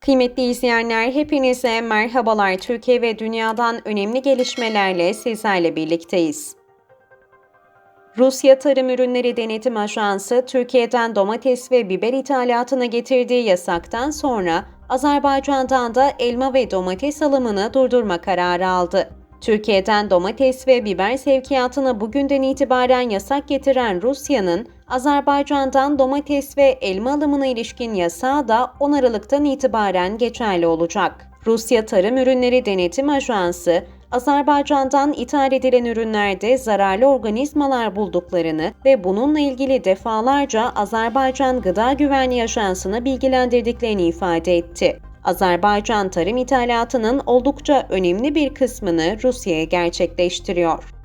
Kıymetli izleyenler hepinize merhabalar. Türkiye ve dünyadan önemli gelişmelerle sizlerle birlikteyiz. Rusya Tarım Ürünleri Denetim Ajansı, Türkiye'den domates ve biber ithalatına getirdiği yasaktan sonra Azerbaycan'dan da elma ve domates alımını durdurma kararı aldı. Türkiye'den domates ve biber sevkiyatına bugünden itibaren yasak getiren Rusya'nın Azerbaycan'dan domates ve elma alımına ilişkin yasağı da 10 Aralık'tan itibaren geçerli olacak. Rusya Tarım Ürünleri Denetim Ajansı, Azerbaycan'dan ithal edilen ürünlerde zararlı organizmalar bulduklarını ve bununla ilgili defalarca Azerbaycan Gıda Güvenliği Ajansı'nı bilgilendirdiklerini ifade etti. Azerbaycan tarım ithalatının oldukça önemli bir kısmını Rusya'ya gerçekleştiriyor.